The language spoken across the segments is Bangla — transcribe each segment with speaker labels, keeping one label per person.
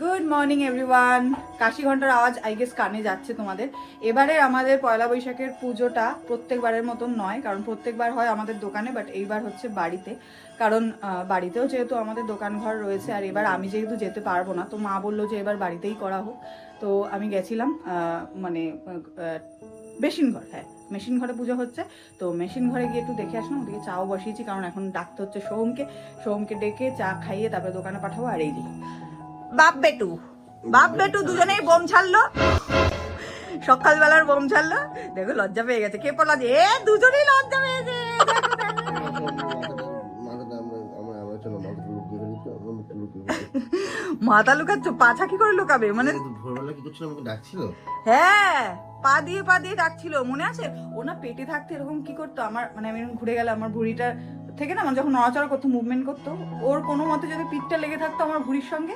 Speaker 1: গুড মর্নিং এভরিওয়ান কাশি ঘণ্টার আওয়াজ আই গেস কানে যাচ্ছে তোমাদের। এবারে আমাদের পয়লা বৈশাখের পুজোটা প্রত্যেকবারের মতন নয়, কারণ প্রত্যেকবার হয় আমাদের দোকানে বাট এইবার হচ্ছে বাড়িতে। কারণ বাড়িতেও যেহেতু আমাদের দোকান ঘর রয়েছে, আর এবার আমি যেহেতু যেতে পারব না, তো মা বলল যে এবার বাড়িতেই করা হোক। তো আমি গেছিলাম মানে মেশিন ঘর হ্যাঁ মেশিন ঘরে পুজো হচ্ছে। তো মেশিন ঘরে গিয়ে একটু দেখে আসলাম, ওদিকে চাও বসিয়েছি, কারণ এখন ডাকতে হচ্ছে সোমকে। সোমকে ডেকে চা খাইয়ে তারপরে দোকানে পাঠাবো, আর এই যে। বাপ বেটু। বাপ বেটু দুজনেই বোম ছাড়লো। সকালবেলার বোম ছাড়লো। দেখো লজ্জা পেয়ে গেছে। কে পড়লা? যে এ দুজনেই লজ্জা পেয়েছে।
Speaker 2: আমরা আমরা আমরা আমরা
Speaker 1: মাথা লুকাচ্ছ? পাছা কি করে লুকাবে? মানে
Speaker 2: ভোরবেলা কি করছিল? আমাকে ডাকছিল?
Speaker 1: হ্যাঁ পা দিয়ে পা দিয়ে ডাকছিল। মনে আছে? ও না পেটে থাকতে এরকম কি করতো? আমার মানে আমি এরকম ঘুরে গেলে আমার ভুঁড়িটা থেকে না মানে যখন নড়াচড়া করতো মুভমেন্ট করতো ওর কোনো মতে যদি পিঠটা লেগে থাকতো আমার ভুঁড়ির সঙ্গে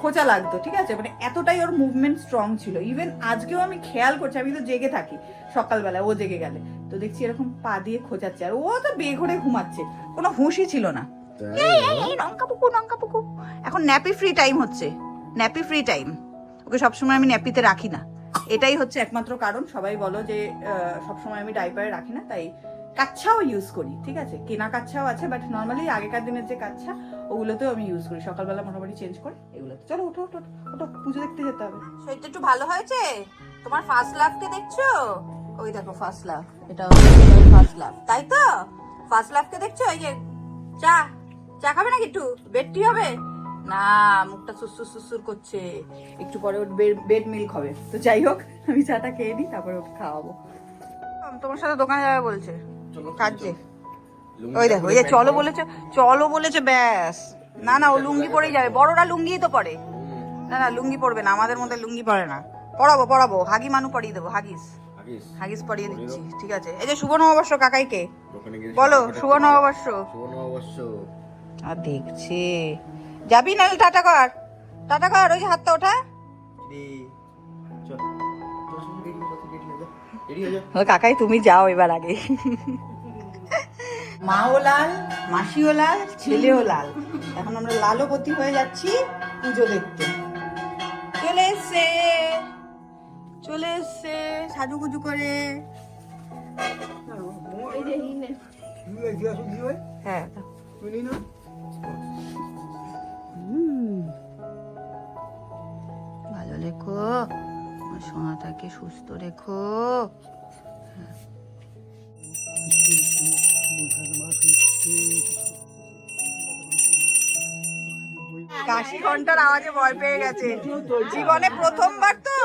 Speaker 1: খোঁচা লাগতো ঠিক আছে? মানে এতটাই ওর মুভমেন্ট স্ট্রং ছিল। ইভেন আজকেও আমি খেয়াল করছি আমি তো জেগে থাকি। সকালবেলা ও জেগে গেলে। তো দেখছি এরকম পা দিয়ে খোঁচাচ্ছে। আর ও তো বেঘরে ঘুমাচ্ছে। কোনো হুঁশই ছিল না। এই, এই, এই, লঙ্কা পুকু লঙ্কা পুকু এখন ন্যাপি ফ্রি টাইম হচ্ছে। ন্যাপি ফ্রি টাইম ওকে সবসময় আমি ন্যাপিতে রাখি না। এটাই হচ্ছে একমাত্র কারণ। সবাই বলো যে সবসময় আমি ডাইপারে রাখি না। তাই কাচ্ছাও ইউজ করি ঠিক আছে? কেনা কাচ্ছাও আছে বাট নর্মালি আগেকার দিনের যে কাচ্ছা ওগুলোতেও আমি ইউজ করি। সকালবেলা মোটামুটি চেঞ্জ করে এগুলোতে। চলো ওঠো ওঠো ওঠো, পুজো দেখতে যেতে হবে। শরীরটা একটু ভালো হয়েছে? তোমার ফার্স্ট লাভকে দেখছ? ওই দেখো ফার্স্ট লাভ এটা ফার্স্ট লাভ তাই তো? ফার্স্ট লাভকে দেখছ? এই যে চা চা খাবে নাকি একটু? বেডটি হবে? না মুখটা সুসুর সুসুর করছে। একটু পরে ওর বেড মিল্ক হবে। তো যাই হোক আমি চাটা খেয়ে নিই তারপরে ওকে খাওয়াবো। তোমার সাথে দোকানে যাবে বলছে। কাজে। ওই দেখো ওই যে চলো বলেছে চলো বলেছে ব্যাস। না না ও লুঙ্গি পরেই যাবে। বড়রা লুঙ্গিই তো পরে। না না লুঙ্গি পরবে না আমাদের মধ্যে লুঙ্গি পরে না। পড়াবো পড়াবো হাগি মানু পরিয়ে দেবো হাগিস। হাগিস। পরিয়ে দিচ্ছি ঠিক আছে। এই যে শুভ নববর্ষ কাকাইকে। বলো শুভ নববর্ষ আর দেখছে। যাবি নাহলে টাটা কর। টাটা কর ওই হাতটা ওঠা। কাকাই তুমি যাও এবার আগে। মাও লাল মাসিও লাল ছেলেও লাল। এখন আমরা লালবতী হয়ে যাচ্ছি পুজো দেখতে। চলে এসছে চলে এসছে সাজুগুজু করে। হ্যাঁ। ভালো আমার সোনাটাকে সুস্থ রেখো। কাশি ঘণ্টার আওয়াজে ভয় পেয়ে গেছে। জীবনে প্রথমবার তো?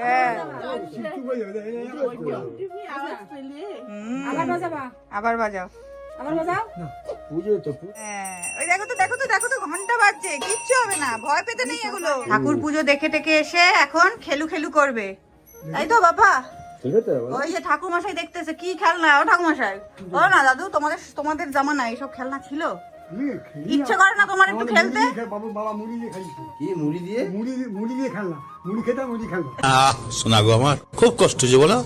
Speaker 1: হ্যাঁ। আবার বাজাও।
Speaker 2: পুজো তো
Speaker 1: হ্যাঁ, ওই দেখো তো দেখো তো দেখো তো ঘণ্টা বাজছে কিচ্ছু হবে না ভয় পেতে নেই এগুলো। ঠাকুর পুজো দেখে টেকে এসে এখন খেলু খেলু করবে। তাই তো বাবা? ওই যে ঠাকুর মশাই দেখতেছে কি খেলনা? ও ঠাকুর মশাই বলো না দাদু তোমাদের তোমাদের জামানা এইসব খেলনা ছিল? ইচ্ছে করে না তোমার একটু খেলতে?
Speaker 3: বাবু বাবা মুড়ি দিয়ে খাই
Speaker 2: কি মুড়ি দিয়ে?
Speaker 3: মুড়ি মুড়ি দিয়ে খেলনা মুড়ি খেতাম মুড়ি খেলনা
Speaker 4: শোনা গো আমার খুব কষ্ট যে বলো।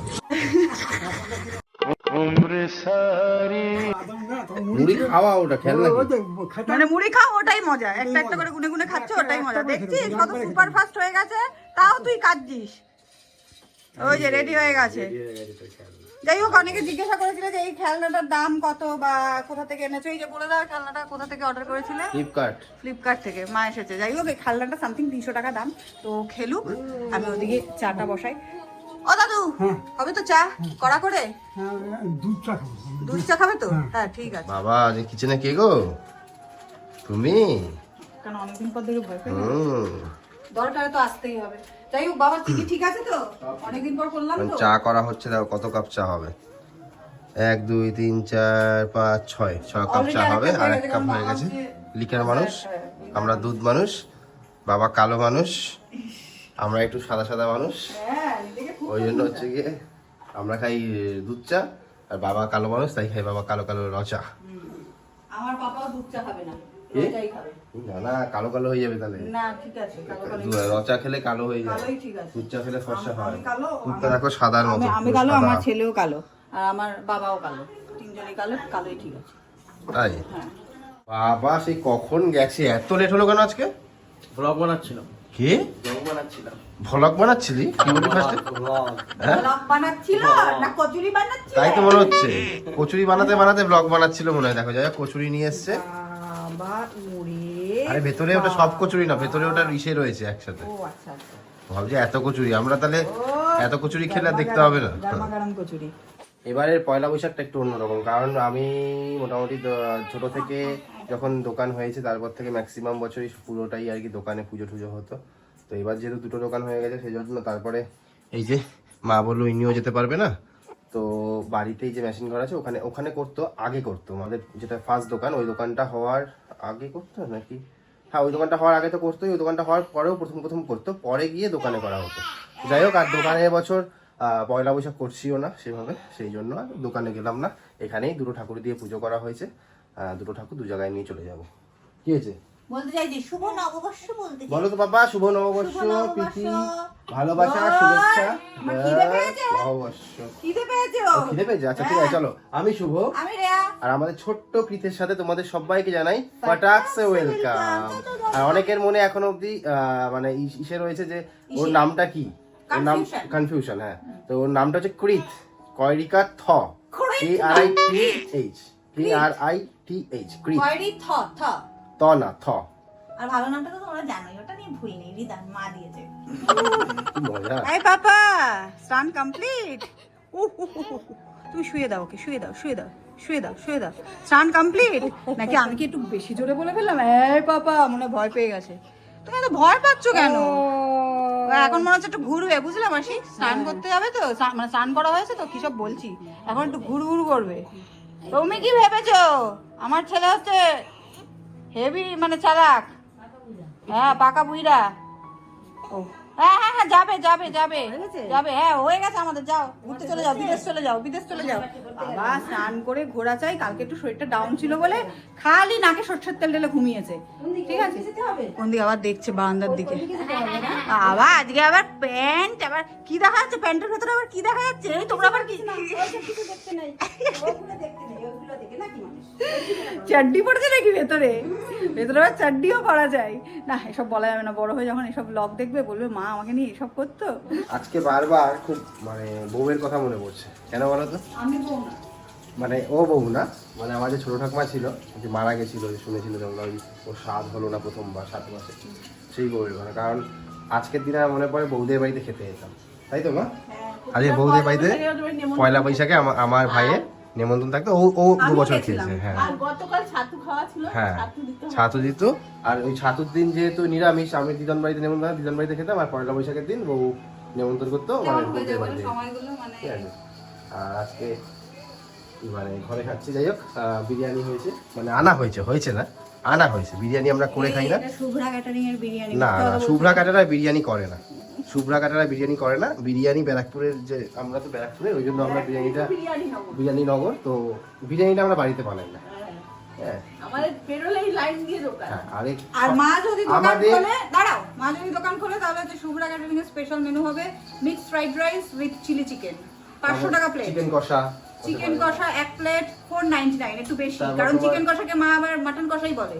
Speaker 2: মুড়ি খাওয়া ওটা খেলনা
Speaker 1: মানে মুড়ি খাও ওটাই মজা। একটা একটা করে গুনে গুনে খাচ্ছ ওটাই মজা। দেখছিস কত সুপার ফাস্ট হয়ে গেছে? তাও তুই কাঁদছিস। ওই যে রেডি হয়ে গেছে। যাই হোক অনেকে জিজ্ঞাসা করেছিল যে এই খেলনাটার দাম কত বা কোথা থেকে এনেছো? এই যে বলে দাও খেলনাটা কোথা থেকে অর্ডার করেছিলে?
Speaker 2: ফ্লিপকার্ট
Speaker 1: ফ্লিপকার্ট থেকে মা এসেছে। যাই হোক এই খেলনাটা সামথিং তিনশো টাকা দাম। তো খেলুক আমি ওদিকে চাটা বসাই। ও দাদু হবে তো চা? কড়া করে?
Speaker 3: হ্যাঁ, দুধ চা
Speaker 1: দুধ চা খাবে তো? হ্যাঁ। ঠিক আছে।
Speaker 2: বাবা যে কিচেনে কে গো? তুমি?
Speaker 1: কারণ অনেকদিন পর দেখে ভয় পেয়ে দরকারে তো আসতেই হবে। যাই হোক বাবা চিনি ঠিক আছে তো? অনেকদিন পর করলাম তো।
Speaker 2: চা করা হচ্ছে দেখো কত কাপ চা হবে। এক দুই তিন চার পাঁচ ছয়। ছয় কাপ চা হবে আর এক কাপ হয়ে গেছে। লিকার মানুষ
Speaker 1: হ্যাঁ,
Speaker 2: আমরা দুধ মানুষ বাবা কালো মানুষ আমরা একটু সাদা সাদা মানুষ।
Speaker 1: হ্যাঁ
Speaker 2: ওই জন্য হচ্ছে গিয়ে আমরা খাই দুধ চা আর বাবা কালো মানুষ তাই খাই বাবা কালো কালো রচা
Speaker 1: আমার পাপাও দুধ চা খাবে না।
Speaker 2: না না কালো কালো হয়ে যাবে তাহলে।
Speaker 1: না ঠিক আছে কালো কালো
Speaker 2: দু- রচা খেলে কালো হয়ে যায়।
Speaker 1: কালোই ঠিক আছে।
Speaker 2: দুধ চা খেলে ফর্সা হয়।
Speaker 1: আমি
Speaker 2: দেখো সাদার মতো
Speaker 1: আমি- আমি কালো
Speaker 2: সাদা।
Speaker 1: আমার ছেলেও কালো আর আমার বাবাও কালো। তিনজনই কালো কালোই ঠিক আছে।
Speaker 2: তাই?
Speaker 1: হ্যাঁ।
Speaker 2: বাবা সেই কখন গেছে? এত লেট হলো কেন আজকে?
Speaker 5: ব্লগ বানাচ্ছিলাম।
Speaker 2: কে? ভ্লগ বানাচ্ছিলি? কি বলি ফার্স্টে হ্যাঁ?
Speaker 1: বানাচ্ছিল? না কচুরি বানাচ্ছিল?
Speaker 2: তাই তো মনে হচ্ছে। কচুরি বানাতে বানাতে ব্লগ বানাচ্ছিল মনে হয়। দেখো যাই কচুরি নিয়ে এসছে।
Speaker 1: বাবা ওরে
Speaker 2: আরে ভেতরে ওটা সব কচুরি না ভেতরে ওটা ইসে রয়েছে একসাথে।
Speaker 1: ও আচ্ছা আচ্ছা।
Speaker 2: ভাবছি এত কচুরি আমরা তাহলে এত কচুরি খেলে আর দেখতে হবে না।
Speaker 1: কচুরি।
Speaker 2: এবারের পয়লা বৈশাখটা একটু অন্যরকম কারণ আমি মোটামুটি ছোট থেকে যখন দোকান হয়েছে তারপর থেকে ম্যাক্সিমাম বছরই পুরোটাই আর কি দোকানে পুজো টুজো হতো। তো এবার যেহেতু দুটো দোকান হয়ে গেছে সেই জন্য তারপরে এই যে মা বলল ইনিও যেতে পারবে না? তো বাড়িতেই যে মেশিন ঘর আছে ওখানে ওখানে করতো আগে করতো। আমাদের যেটা ফার্স্ট দোকান ওই দোকানটা হওয়ার আগে করতো নাকি? হ্যাঁ ওই দোকানটা হওয়ার আগে তো করতো ওই দোকানটা হওয়ার পরেও প্রথম প্রথম করতো, পরে গিয়ে দোকানে করা হতো। যাই হোক, আর দোকানে এবছর পয়লা বৈশাখ করছিও না সেভাবে, সেই জন্য আর দোকানে গেলাম না। এখানেই দুটো ঠাকুর দিয়ে পুজো করা হয়েছে। দুটো ঠাকুর দু জায়গায় নিয়ে চলে যাব। কি হয়েছে?
Speaker 1: বলতে চাইছি শুভ নববর্ষ বলতে
Speaker 2: বলো তো বাবা শুভ নববর্ষ প্রীতি ভালোবাসা শুভেচ্ছা।
Speaker 1: পেয়েছে।
Speaker 2: নববর্ষ।
Speaker 1: খিদে পেয়েছে
Speaker 2: খিদে পেয়েছে? আচ্ছা ঠিক আছে চলো। আমি শুভ।
Speaker 1: আমি রেয়া।
Speaker 2: আর আমাদের ছোট্ট কৃতের সাথে তোমাদের সবাইকে জানাই পাটাক্স ওয়েলকাম। আর অনেকের মনে এখনও অবধি মানে ইস- রয়েছে যে ওর নামটা কি? ওর নাম. কনফিউশন। হ্যাঁ। তো ওর নামটা হচ্ছে কৃত কয়রিকা থ। K R I T H K R I T H কৃত
Speaker 1: থ থ।
Speaker 2: ত না থ।
Speaker 1: আর ভালো নামটা তো তোমরা জানোই ওটা নিয়ে ভুল নেই রিদান মা দিয়েছে
Speaker 2: মজা।
Speaker 1: এই পাপা স্নান কমপ্লিট তুমি শুয়ে দাও ওকে শুয়ে দাও শুয়ে দাও শুয়ে দাও শুয়ে দাও। স্নান কমপ্লিট নাকি আমি কি একটু বেশি জোরে বলে ফেললাম? এই পাপা মনে ভয় পেয়ে গেছে। তুমি এত ভয় পাচ্ছ কেন? এখন মনে হচ্ছে একটু ঘুরবে বুঝলে মাসি? স্নান করতে যাবে তো মানে স্নান করা হয়েছে তো কি সব বলছি? এখন একটু ঘুর ঘুর করবে। তুমি কি ভেবেছো? আমার ছেলে হচ্ছে হেভি মানে চালাক। হ্যাঁ পাকা বুইরা। ও। হ্যাঁ হ্যাঁ হ্যাঁ যাবে যাবে যাবে। যাবে হ্যাঁ হয়ে গেছে আমাদের যাও। ঘুরতে চলে যাও বিদেশ চলে যাও বিদেশ চলে যাও। বাবা স্নান করে ঘোরা চাই কালকে একটু শরীরটা ডাউন ছিল বলে খালি নাকে সর্ষের তেল ঢেলে ঘুমিয়েছে। ঠিক আছে? কোন দিকে আবার দেখছে বারান্দার দিকে। আবার আজকে আবার প্যান্ট আবার কি দেখা যাচ্ছে? প্যান্টের ভেতরে আবার কি দেখা যাচ্ছে? তোমরা আবার কি? চাড্ডি পড়েছে নাকি ভেতরে? ভেতরে আবার চাড্ডিও পরা যায়। না এসব বলা যাবে না। বড় হয়ে যখন এসব ব্লগ দেখবে বলবে মা আমাকে নিয়ে এসব করতো?
Speaker 2: আজকে বারবার খুব মানে বউয়ের কথা মনে পড়ছে। কেন বলো তো?
Speaker 1: আমি বউ না।
Speaker 2: মানে ও বউ না? মানে আমার যে ছোট ঠাকুমা ছিল যে মারা গেছিল যে শুনেছিল যেমন ওই ওর স্বাদ হলো না প্রথমবার সাত মাসে সেই বউয়ের কথা। কারণ আজকের দিনে আমার মনে পড়ে বৌদের বাড়িতে খেতে যেতাম। তাই তো মা? আজকে বৌদের বাড়িতে পয়লা বৈশাখে আমার আমার ভাইয়ের নেমন্তন্ন থাকতো। ও ও দু বছর খেয়েছে হ্যাঁ।
Speaker 5: গতকাল ছাতু খাওয়া ছিল
Speaker 2: হ্যাঁ।
Speaker 5: ছাতু দিতে
Speaker 2: আর ওই ছাতুর দিন যেহেতু নিরামিষ আমি দিদন বাড়িতে নেমন্তন্ন দিদন বাড়িতে খেতাম আর পয়লা বৈশাখের দিন বউ নেমন্তন্ন করতো মানে
Speaker 1: মানে?
Speaker 2: আর আজকে মানে ঘরে খাচ্ছি যাই হোক বিরিয়ানি হয়েছে। মানে আনা হয়েছে হয়েছে না? আনা হয়েছে বিরিয়ানি আমরা করে খাই না।
Speaker 1: শুভ্রা ক্যাটারিং এর বিরিয়ানি
Speaker 2: না না শুভ্রা কাটারা বিরিয়ানি করে না। শুভ্রা কাটারা বিরিয়ানি করে না। বিরিয়ানি ব্যারাকপুরের যে আমরা তো ব্যারাকপুরের ওই জন্য আমরা বিরিয়ানিটা
Speaker 5: বিরিয়ানি নগর।
Speaker 2: তো বিরিয়ানিটা আমরা বাড়িতে বানাই না। হ্যাঁ।
Speaker 5: আমাদের বেরোলেই লাইন দিয়ে দোকান।
Speaker 2: হ্যাঁ আরেক
Speaker 1: আর মা যদি দোকান খোলে দাঁড়াও মা যদি দোকান খোলে তাহলে হচ্ছে শুভ্রা ক্যাটারিং এর স্পেশাল মেনু হবে mix fried rice with chilli chicken পাঁচশো টাকা প্লেট
Speaker 2: চিকেন কষা।
Speaker 1: চিকেন কষা এক প্লেট ফোর নাইনটি নাইন একটু বেশি। কারণ চিকেন কষাকে মা আবার মাটন কষাই বলে।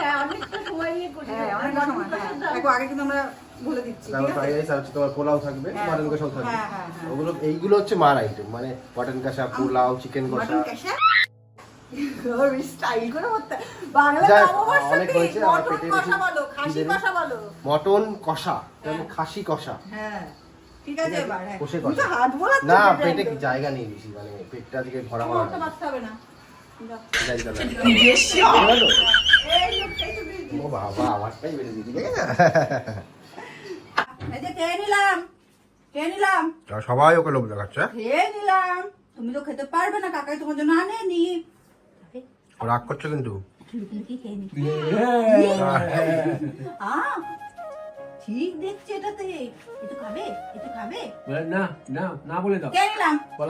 Speaker 5: হ্যাঁ অনেকটা সময়
Speaker 1: হ্যাঁ হ্যাঁ। আগে কিন্তু আমরা বলে দিচ্ছি
Speaker 2: তারপর ফ্রাইড রাইস আর হচ্ছে তোমার পোলাও থাকবে
Speaker 1: হ্যাঁ,
Speaker 2: মাটন কষাও থাকবে।
Speaker 1: হ্যাঁ, হ্যাঁ, হ্যাঁ।
Speaker 2: ওগুলো এইগুলো হচ্ছে মার আইটেম মানে মটন কষা পোলাও চিকেন কষা।
Speaker 1: মাটন কষা স্টাইল করে বলতে বাংলা
Speaker 2: যাক,
Speaker 1: নববর্ষ
Speaker 2: অনেক
Speaker 1: দিন,
Speaker 2: হয়েছে, আমার
Speaker 1: মটন কষা খাসি কষা বলো।
Speaker 2: মটন কষা মানে খাসি কষা।
Speaker 1: হ্যাঁ ঠিক আছে হ্যাঁ। হাত
Speaker 2: না
Speaker 1: পেটে
Speaker 2: জায়গা নেই বেশি মানে পেটটা আজকে ভরা ভরা
Speaker 1: হবে না।
Speaker 2: বাবা আমারটাই বেড়ে দিদি
Speaker 1: এই যে খেয়ে নিলাম খেয়ে নিলাম।
Speaker 2: সবাই ওকে লোভ দেখাচ্ছে
Speaker 1: খেয়ে নিলাম। তুমি তো খেতে পারবে না কাকাই তোমার জন্য আনেনি।
Speaker 2: রাগ করছ কিন্তু।
Speaker 1: নি আ, ঠিক দেখছি এটাতে। একটু খাবে? একটু খাবে?
Speaker 6: না না না বলে দাও।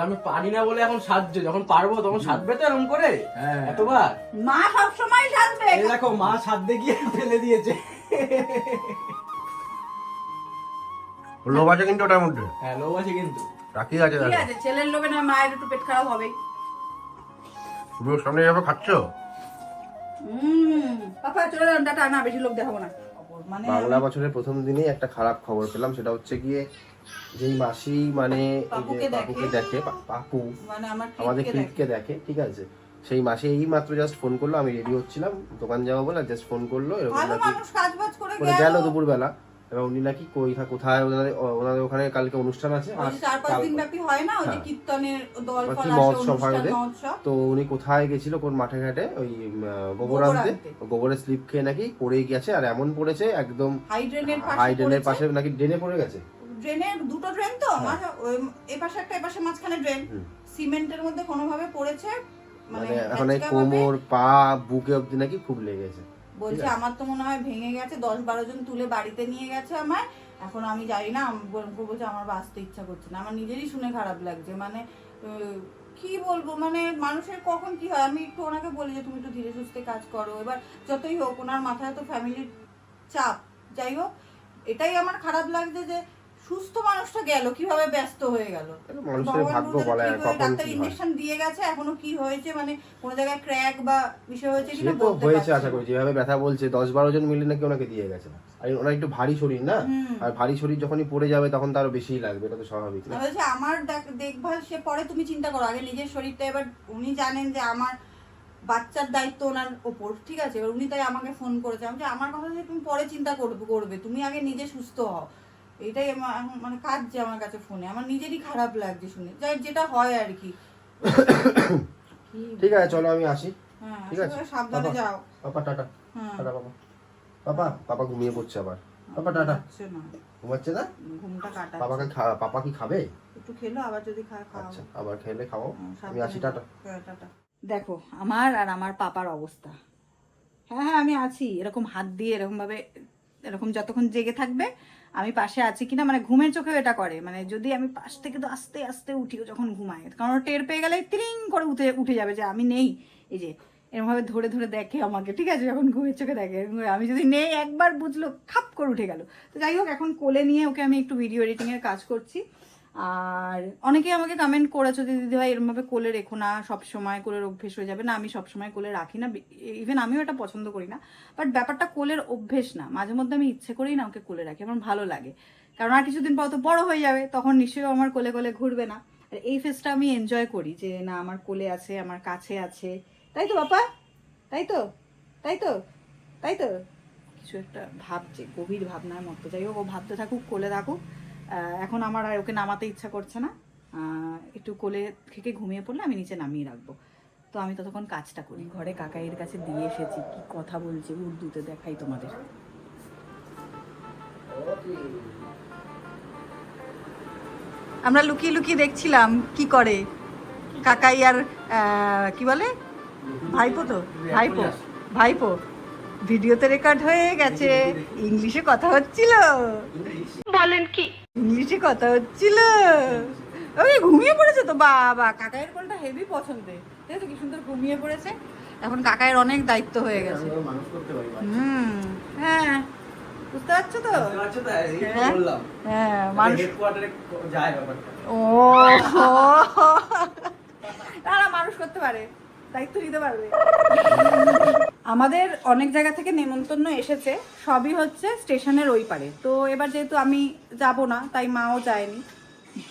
Speaker 6: আমি পারি না বলে এখন সাজছে। যখন পারব তখন সাজবে তো এরকম করে? এতবার?
Speaker 1: মা সব সময় সাজবে
Speaker 6: দেখো মা সাজতে গিয়ে ফেলে দিয়েছে।
Speaker 2: লোভ আছে কিন্তু ওটার মধ্যে।
Speaker 6: হ্যাঁ লোভ আছে কিন্তু।
Speaker 2: রাখি আছে
Speaker 1: ঠিক আছে? ছেলের লোভে না মায়ের একটু পেট খারাপ হবেই
Speaker 2: শুভ্রর সামনে যাবে খাচ্ছ?
Speaker 1: হুম পাপা চলে যান টাটা না বেশি লোক দেখাবো না। মানে
Speaker 2: বাংলা বছরের প্রথম দিনেই একটা খারাপ খবর পেলাম সেটা হচ্ছে গিয়ে যেই মাসি মানে
Speaker 1: পাপুকে দেখে।
Speaker 2: পাপু
Speaker 1: মানে
Speaker 2: আমাদের
Speaker 1: ক্লিপকে দেখে।
Speaker 2: ঠিক আছে? সেই মাসে এই মাত্র জাস্ট ফোন করল আমি রেডি হচ্ছিলাম দোকান যাব বলে জাস্ট ফোন করল এরকম নাকি
Speaker 1: গেল।
Speaker 2: গেল দুপুরবেলা। এবার উনি নাকি কোথা- কোথায় ওনাদের ওনাদের ওখানে কালকে অনুষ্ঠান আছে।
Speaker 1: হয়
Speaker 2: হ্যাঁ। হয় তো উনি কোথায় গেছিল কোন মাঠে ঘাটে? ওই গোবর আনতে। গোবরের স্লিপ খেয়ে নাকি পড়ে গেছে আর এমন পড়েছে একদম
Speaker 1: হাই ড্রেনের পাশে
Speaker 2: নাকি ড্রেনে পড়ে গেছে।
Speaker 1: ড্রেনের দুটো ড্রেন তো পাশে একটা মাঝখানে ড্রেন। সিমেন্টের মধ্যে কোনোভাবে পড়েছে মানে
Speaker 2: মানে এখন এই কোমর পা বুকে অব্দি নাকি খুব লেগেছে।
Speaker 1: বলছে আমার তো মনে হয় ভেঙে গেছে দশ বারো জন তুলে বাড়িতে নিয়ে গেছে আমার এখন আমি জানি না বলছে আমার বাঁচতে ইচ্ছা করছে না। আমার নিজেরই শুনে খারাপ লাগছে। মানে কি বলব? মানে মানুষের কখন কি হয়? আমি একটু ওনাকে বলি যে তুমি একটু ধীরে সুস্থে কাজ করো। এবার যতই হোক ওনার মাথায় তো ফ্যামিলির চাপ। যাই হোক এটাই আমার খারাপ লাগছে যে সুস্থ মানুষটা গেল কীভাবে ব্যস্ত হয়ে গেল?
Speaker 2: মানুষের ভাগ্য বলা কখন কি।
Speaker 1: ইঞ্জেকশন দিয়ে গেছে এখনও কি হয়েছে মানে কোন জায়গায় ক্র্যাক বা বিষয় হয়েছে কিনা বলতে
Speaker 2: হয়েছে আশা করি। যেভাবে ব্যথা বলছে দশ বারো জন মিলে নাকি ওনাকে দিয়ে গেছে। আর ওনার একটু ভারী শরীর না? আর ভারী শরীর যখনই পড়ে যাবে তখন তার বেশিই লাগবে এটা তো স্বাভাবিক না?
Speaker 1: বলছি আমার দেখভাল সে পরে তুমি চিন্তা করো আগে নিজের শরীরটা এবার উনি জানেন যে আমার বাচ্চার দায়িত্ব ওনার ওপর ঠিক আছে? এবার উনি তাই আমাকে ফোন করেছে। আমি আমার কথা তুমি পরে চিন্তা করবে করবে। তুমি আগে নিজে সুস্থ হও। এটাই আমার এখন মানে কাজ যে আমার কাছে ফোনে আমার নিজেরই খারাপ লাগছে শুনে। যাই যেটা হয় আর কি?
Speaker 2: ঠিক আছে চলো আমি আসি।
Speaker 1: হ্যাঁ
Speaker 2: ঠিক আছে।
Speaker 1: সাবধানে যাও।
Speaker 2: পাপা টাটা।
Speaker 1: হ্যাঁ।
Speaker 2: টাটা পাপা। পাপা পাপা ঘুমিয়ে পড়ছে আবার। পাপা টাটা।
Speaker 1: হচ্ছে
Speaker 2: ঘুমাচ্ছে না?
Speaker 1: ঘুমটা কাটা
Speaker 2: পাপাকে পাপা কি খাবে?
Speaker 1: একটু খেলো আবার যদি খায় খাও।
Speaker 2: আচ্ছা আবার খেলে খাও।
Speaker 1: হ্যাঁ,
Speaker 2: আমি আসি টাটা।
Speaker 1: দেখো আমার আর আমার পাপার অবস্থা। হ্যাঁ হ্যাঁ আমি আছি। এরকম হাত দিয়ে এরকম ভাবে এরকম যতক্ষণ জেগে থাকবে আমি পাশে আছি কিনা মানে ঘুমের চোখেও এটা করে। মানে যদি আমি পাশ থেকে তো আস্তে আস্তে উঠি ও যখন ঘুমায়, কারণ টের পেয়ে গেলে তিরিং করে উঠে উঠে যাবে যে আমি নেই। এই যে, এরমভাবে ধরে ধরে দেখে আমাকে, ঠিক আছে? যখন ঘুমের চোখে দেখে, আমি যদি নেই, একবার বুঝলো, খাপ করে উঠে গেল। তো যাই হোক, এখন কোলে নিয়ে ওকে আমি একটু ভিডিও এডিটিংয়ের কাজ করছি। আর অনেকেই আমাকে কমেন্ট করেছ যে, দিদি ভাই, এরমভাবে কোলে রেখো না সব সময় কোলের অভ্যেস হয়ে যাবে। না, আমি সব সময় কোলে রাখি না। ইভেন আমিও এটা পছন্দ করি না। বাট ব্যাপারটা কোলের অভ্যেস না। মাঝে মধ্যে আমি ইচ্ছে করেই না ওকে কোলে রাখি। আমার ভালো লাগে। কারণ আর কিছুদিন পর তো বড় হয়ে যাবে, তখন নিশ্চয়ই আমার কোলে কোলে ঘুরবে না। আর এই ফেসটা আমি এনজয় করি যে, না, আমার কোলে আছে, আমার কাছে আছে। তাই তো বাবা তাই তো? তাই তো? তাই তো? কিছু একটা ভাবছে, গভীর ভাবনার মতো। যাই হোক, ও ভাবতে থাকুক, কোলে থাকুক। এখন আমার আর ওকে নামাতে ইচ্ছা করছে না। একটু কোলে থেকে ঘুমিয়ে পড়লে আমি নিচে নামিয়ে রাখব। তো আমি ততক্ষণ কাজটা করি। ঘরে কাকাইয়ের কাছে দিয়ে এসেছি। কি কথা বলছে? উর্দুতে দেখাই তোমাদের। আমরা লুকিয়ে লুকিয়ে দেখছিলাম কি করে। কাকাই আর কি বলে? ভাইপো তো? ভাইপো। ভাইপো। ভিডিওতে রেকর্ড হয়ে গেছে। ইংলিশে কথা হচ্ছিল। বলেন কি? ইংলিশে কথা হচ্ছিল। ওই ঘুমিয়ে পড়েছে তো বাবা। কাকাইয়ের কোলটা হেভি পছন্দের ঠিক আছে কি সুন্দর ঘুমিয়ে পড়েছে? এখন কাকাইয়ের অনেক দায়িত্ব হয়ে গেছে। হুম হ্যাঁ। বুঝতে পারছ তো? হ্যাঁ? হ্যাঁ মানুষ ও। মানুষ করতে পারে। দায়িত্ব নিতে পারবে। আমাদের অনেক জায়গা থেকে নেমন্তন্ন এসেছে সবই হচ্ছে স্টেশনের ওই পারে। তো এবার যেহেতু আমি যাব না তাই মাও যায়নি।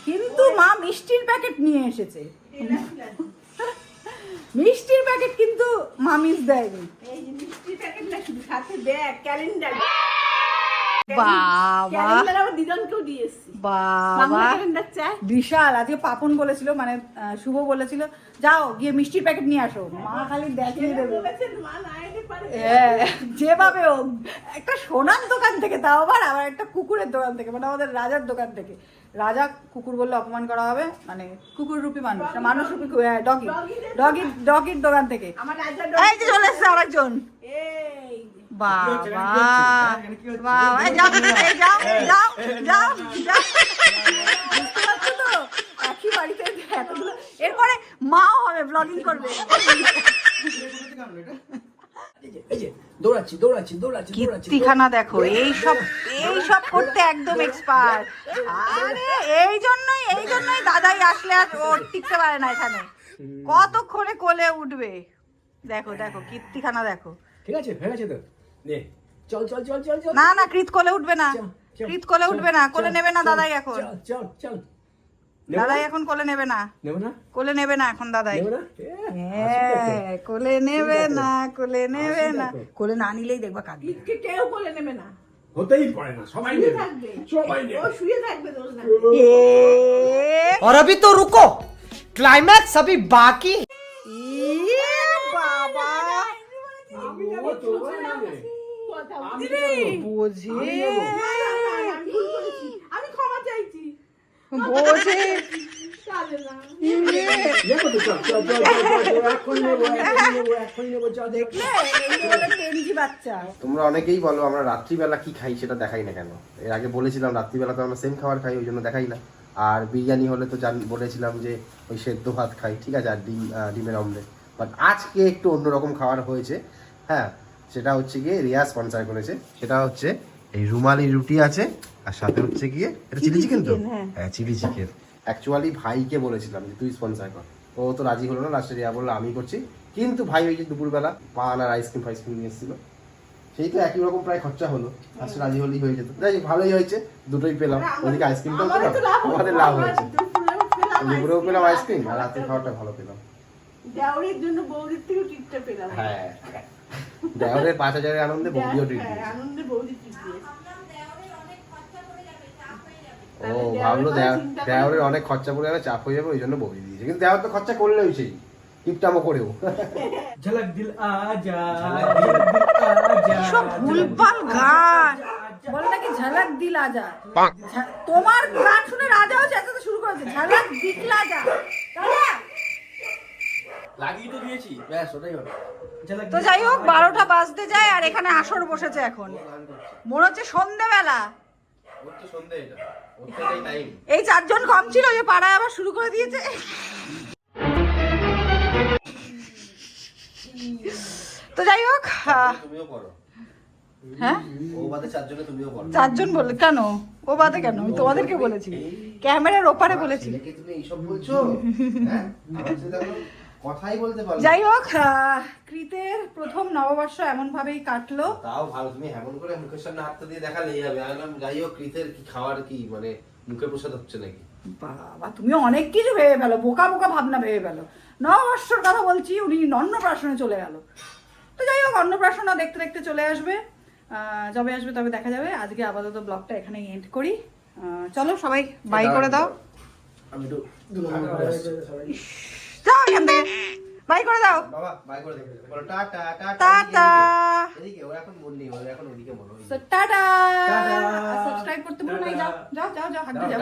Speaker 1: কিন্তু মা মিষ্টির প্যাকেট নিয়ে এসেছে। মিষ্টির প্যাকেট কিন্তু মা মিস দেয়নি বিশাল আজকে পাপন বলেছিল মানে শুভ বলেছিল যাও গিয়ে মিষ্টির প্যাকেট নিয়ে আসো। মা খালি দেখিয়ে দেবে। যেভাবে হোক একটা সোনার দোকান থেকে তাও আবার আবার একটা কুকুরের দোকান থেকে মানে আমাদের রাজার দোকান থেকে। রাজা কুকুর বললে অপমান করা হবে মানে কুকুর রূপী মানুষ মানুষ রূপী ডগি ডগি ডগির দোকান থেকে।
Speaker 5: আমার রাজা
Speaker 1: এই যে চলে এসছে আরেকজন। বাবা বাবা যাও যাও যাও যাও যাও বুঝতে পারছ তো? একই বাড়িতে এরপরে মাও হবে ব্লগিং করবে।
Speaker 6: এই যে দৌড়াচ্ছি দৌড়াচ্ছি দৌড়াচ্ছি দৌড়াচ্ছি
Speaker 1: কীর্তিখানা দেখো এই সব এই সব করতে একদম এক্সপার্ট আরে এই জন্যই এই জন্যই দাদাই আসলে আর টিকতে পারে না এখানে। কতক্ষণে কোলে উঠবে? দেখো দেখো কীর্তিখানা দেখো।
Speaker 6: ঠিক আছে হয়ে গেছে তো? নে চল চল চল চল চল।
Speaker 1: না না কৃত কোলে উঠবে না। কৃত কোলে উঠবে না কোলে নেবে না দাদাই এখন।
Speaker 6: চল চল চল।
Speaker 1: দাদাই
Speaker 6: না?
Speaker 1: এখন কোলে নেবে না
Speaker 6: নেবে না
Speaker 1: কোলে নেবে না এখন দাদাই
Speaker 6: নেবে না এ,
Speaker 1: হ্যাঁ কোলে নেবে না কোলে নেবে না কোলে না নিলেই দেখবা কাঁদবে
Speaker 5: কে কেউ বলে নেবে না
Speaker 6: হতেই পারে না সবাই
Speaker 5: শুয়ে
Speaker 6: নেবে
Speaker 5: থাকবে
Speaker 6: সবাই
Speaker 5: ও
Speaker 6: নেবে
Speaker 5: শুয়ে থাকবে দোষ না
Speaker 1: এ
Speaker 7: और अभी तो रुको क्लाइमैक्स अभी बाकी है।
Speaker 1: ইয়ে বাবা
Speaker 6: আমি নেবো তো, ওরা নেবে।
Speaker 5: কথা
Speaker 6: আমি
Speaker 5: বলছি।
Speaker 6: নেবো।
Speaker 1: বোঝে
Speaker 2: তোমরা অনেকেই বলো আমরা রাত্রিবেলা কি খাই সেটা দেখাই না কেন? এর আগে বলেছিলাম রাত্রিবেলা তো আমরা সেম খাবার খাই, ওই জন্য দেখাই না। আর বিরিয়ানি হলে তো জান বলেছিলাম যে ওই সেদ্ধ ভাত খাই, ঠিক আছে, আর ডিম ডিমের অমলেট বাট আজকে একটু অন্যরকম খাবার হয়েছে হ্যাঁ সেটা হচ্ছে গিয়ে রিয়া স্পন্সার করেছে। সেটা হচ্ছে এই রুমালি রুটি আছে আর সাথে হচ্ছে গিয়ে এটা চিলি চিকেন তো? হ্যাঁ। Chilli chicken. অ্যাকচুয়ালি ভাইকে বলেছিলাম যে তুই স্পন্সার কর। ও তো রাজি হলো না লাস্টে রিয়া বলল আমি করছি। কিন্তু ভাই ওই যে দুপুরবেলা পান আর আইসক্রিম ফাইসক্রিম নিয়ে এসেছিল। সেই তো একই রকম প্রায় খরচা হলো। আসলে রাজি হলেই হয়ে যেত। যাই ভালোই হয়েছে দুটোই পেলাম। ওদিকে আইসক্রিমটাও
Speaker 5: তো
Speaker 2: পেলাম আমাদের লাভ হয়েছে।
Speaker 5: দুপুরেও পেলাম
Speaker 2: আইসক্রিম আর রাতের খাওয়াটা ভালো পেলাম।
Speaker 5: দেওরের জন্য বৌদির থেকেও টিপটা পেলাম।
Speaker 2: হ্যাঁ। ড্রাইভারের পাঁচ হাজারের আনন্দে বৌদিও ট্রিট
Speaker 5: হ্যাঁ,
Speaker 2: দিয়েছে।
Speaker 5: আনন্দে বৌদি টিপ দিয়েছে।
Speaker 2: ও ভাবলো ড্রাইভারের অনেক খরচা পড়ে যাবে চাপ হয়ে যাবে ওই জন্য বৌদি দিয়েছে। কিন্তু ড্রাইভার তো খরচা করলেও সেই টিপটামো করেও।
Speaker 6: ঝলক দিল আজা দিল
Speaker 1: ভুলভাল গান বলে নাকি ঝলক দিল আজা? তোমার গান শুনে রাজাও চেঁচাতে শুরু করেছে। ঝলক তাই না?
Speaker 6: লাগিয়ে তো দিয়েছি। ব্যাস ওটাই হবে
Speaker 1: তো যাই হোক বারোটা বাজতে যায় আর এখানে আসর বসেছে এখন। মনে হচ্ছে সন্ধেবেলা। এই চারজন কম ছিল যে পাড়ায় আবার শুরু করে দিয়েছে। তো যাই হোক হ্যাঁ?
Speaker 2: চারজনে
Speaker 1: বলে কেন? ও বাদে কেন? আমি তোমাদেরকে বলেছি। ক্যামেরার ওপারে বলেছি।
Speaker 2: তুমি এইসব বলছো? হ্যাঁ? তো কথাই বলতে পারো না।
Speaker 1: যাই হোক কৃতের প্রথম নববর্ষ এমন ভাবেই কাটলো।
Speaker 2: তাও ভালো তুমি এমন করে মুখের সামনে হাতটা দিয়ে দেখালেই হবে আমি যাই হোক কৃতের কি খাওয়ার কি? মানে মুখে প্রসাদ হচ্ছে নাকি?
Speaker 1: বাবা তুমি অনেক কিছু ভেবে ফেলো বোকা বোকা ভাবনা ভেবে ফেলো। নববর্ষর কথা বলছি উনি অন্নপ্রাশনে চলে গেল। তো যাই হোক অন্নপ্রাশনও দেখতে দেখতে চলে আসবে। যবে আসবে তবে দেখা যাবে। আজকে আপাতত ব্লগটা এখানেই এন্ড করি। চলো সবাই বাই করে দাও।
Speaker 2: আমি একটু
Speaker 1: যাও এখান থেকে। বাই করে দাও।
Speaker 2: বাবা বাই করে বলো টাটা ওর এখন মন এখন ওদিকে মন
Speaker 1: টাটা সাবস্ক্রাইব করতে ভুলো না যাও যাও যাও যাও হাঁটতে যাও।